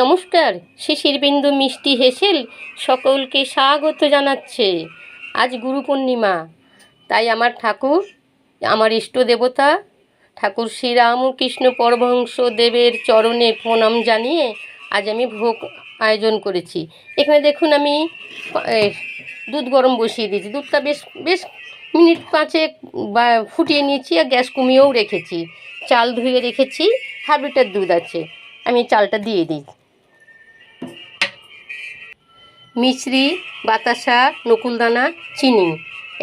নমস্কার, শিশির বিন্দু মিষ্টি হেসেল সকলকে স্বাগত জানাচ্ছে। আজ গুরু পূর্ণিমা, তাই আমার ঠাকুর, আমার ইষ্ট দেবতা, ঠাকুর শ্রীরামকৃষ্ণ পরমহংস দেবের চরণে প্রণাম জানিয়ে আজ আমি ভোগ আয়োজন করেছি। এখানে দেখুন আমি দুধ গরম বসিয়ে দিয়েছি। দুধটা বেশ বেশ মিনিট পাঁচেক বা, ফুটিয়ে নিয়েছি আর গ্যাস কমিয়েও রেখেছি। চাল ধুয়ে রেখেছি, হাফ লিটার দুধ আছে। আমি চালটা দিয়ে দিই। মিশ্রি বাতাসা, নকুলদানা, চিনি।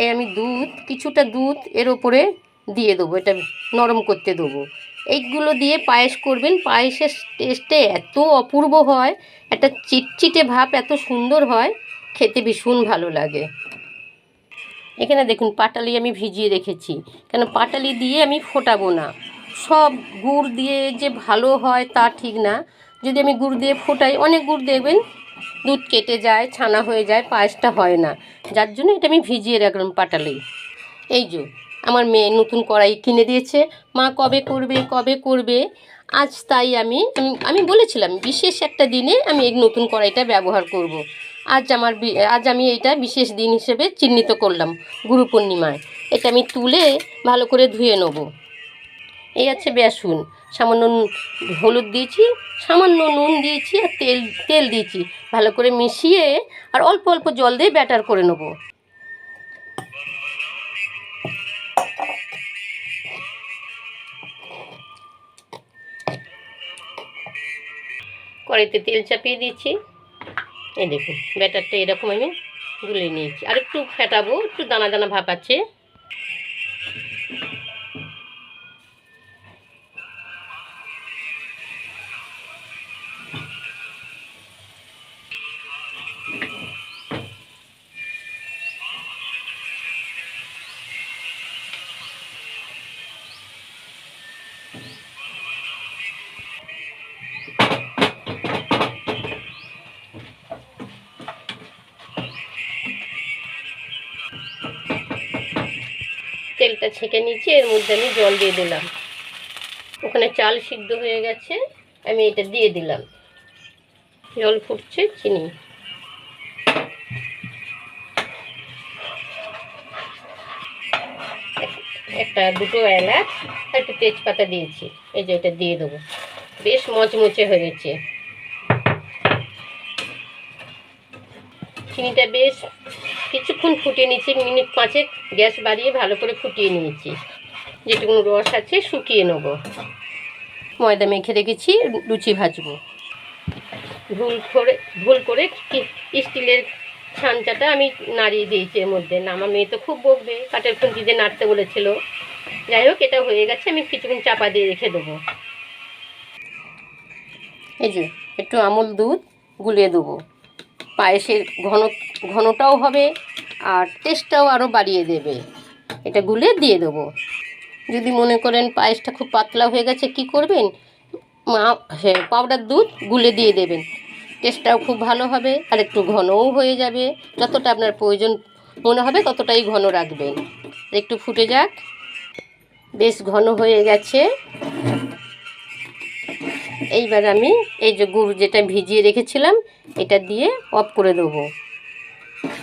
এই আমি দুধ, কিছুটা দুধ এর ওপরে দিয়ে দেবো, এটা নরম করতে দেবো। এইগুলো দিয়ে পায়েস করবেন, পায়েসের টেস্টে এত অপূর্ব হয়, একটা চিটচিটে ভাব এত সুন্দর হয়, খেতে ভীষণ ভালো লাগে। এখানে দেখুন, পাটালি আমি ভিজিয়ে রেখেছি, কেন পাটালি দিয়ে আমি ফোটাবো না। সব গুড় দিয়ে যে ভালো হয় তা ঠিক না। যদি আমি গুড় দিয়ে ফোটাই, অনেক গুড় দেখবেন দুধ কেটে যায়, ছানা হয়ে যায়, পায়েসটা হয় না। যার জন্য এটা আমি ভিজিয়ে রাখলাম পাটালি এই যে, আমার মেয়ে নতুন কড়াই কিনে দিয়েছে। মা কবে করবে কবে করবে? আজ তাই আমি আমি আমি বলেছিলাম, বিশেষ একটা দিনে আমি এই নতুন কড়াইটা ব্যবহার করব। আজ আমার আজ আমি এটা বিশেষ দিন হিসেবে চিহ্নিত করলাম গুরু পূর্ণিমায়। এটা আমি তুলে ভালো করে ধুয়ে নেব। এই আছে বেসন। সামান্য হলুদ দিয়েছি, সামান্য নুন দিয়েছি আর তেল তেল দিয়েছি। ভালো করে মিশিয়ে আর অল্প অল্প জল দিয়ে ব্যাটার করে নেব। কড়াইতে তেল চাপিয়ে দিয়েছি। এই দেখুন, ব্যাটারটা এরকম আমি গুলে নিয়েছি। আর একটু ফেটাবো, একটু দানা দানা ভাব আছে। তেলটা ছেঁকে নিয়েছি এর মধ্যে আমি জল দিয়ে দিলাম। ওখানে চাল সিদ্ধ হয়ে গেছে, আমি এটা দিয়ে দিলাম। জল ফুটছে চিনি। একটা, দুটো এলাচ, একটু তেজপাতা দিয়েছি। এই যে এটা দিয়ে দেবো। বেশ মচমচে হয়েছে চিনিটা বেশ কিছুক্ষণ ফুটিয়ে নিয়েছি, মিনিট পাঁচেক গ্যাস বাড়িয়ে ভালো করে ফুটিয়ে নিয়েছি। যেটুকু রস আছে শুকিয়ে নেব। ময়দা মেখে রেখেছি, লুচি ভাজবো। ভুল করে ভুল করে স্টিলের ছাঞ্চাটা আমি নাড়িয়ে দিয়েছি এর মধ্যে। না, আমার মেয়ে তো খুব বকবে। কাঠের দিয়ে নাড়তে বলেছিল। যাই হোক এটা হয়ে গেছে, আমি কিছুক্ষণ চাপা দিয়ে রেখে দেবো। এই যে, একটু আমুল দুধ গুলিয়ে দেবো। পায়েসের ঘন, ঘনটাও হবে আর টেস্টটাও আরও বাড়িয়ে দেবে। এটা গুলে দিয়ে দেবো। যদি মনে করেন পায়েসটা খুব পাতলা হয়ে গেছে, কি করবেন? মা পাউডার দুধ গুলে দিয়ে দেবেন। টেস্টটাও খুব ভালো হবে আর একটু ঘনও হয়ে যাবে। যতটা আপনার প্রয়োজন মনে হবে ততটাই ঘন রাখবেন। একটু ফুটে যাক। বেশ ঘন হয়ে গেছে। এইবার আমি এই যে গুড় যেটা ভিজিয়ে রেখেছিলাম, এটা দিয়ে অফ করে দেবো।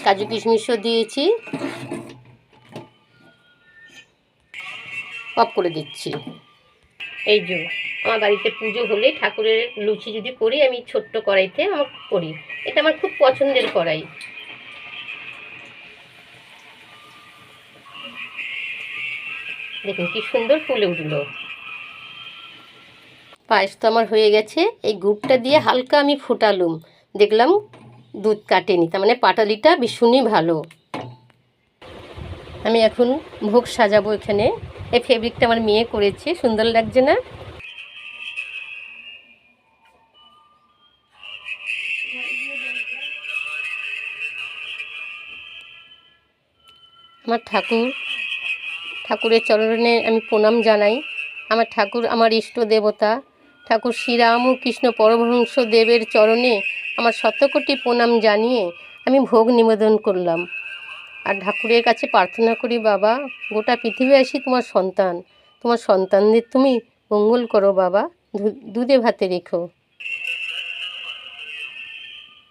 কাজু কিশমিশও দিয়েছি। অফ করে দিচ্ছি। এই যে আমার বাড়িতে পুজো হলে ঠাকুরের লুচি যদি করি, আমি ছোট্ট কড়াইতে আমার করি। এটা আমার খুব পছন্দের কড়াই। দেখুন কি সুন্দর ফুলে উঠল। পায়েস তো আমার হয়ে গেছে, এই গুড়টা দিয়ে হালকা আমি ফুটালুম। দেখলাম দুধ কাটেনি, তার মানে পাটালিটা ভীষণই ভালো। আমি এখন ভোগ সাজাবো এখানে। এই ফেব্রিকটা আমার মেয়ে করেছে, সুন্দর লাগছে না? আমার ঠাকুর ঠাকুরের চরণে আমি প্রণাম জানাই। আমার ঠাকুর আমার ইষ্ট দেবতা, ঠাকুর শ্রীরাম ও কৃষ্ণ পরমহংস দেবের চরণে আমার শতকোটি প্রণাম জানিয়ে আমি ভোগ নিবেদন করলাম। আর ঠাকুরের কাছে প্রার্থনা করি, বাবা, গোটা পৃথিবী আসি তোমার সন্তান, তোমার সন্তানদের তুমি মঙ্গল করো, বাবা দুধে ভাতে রেখো।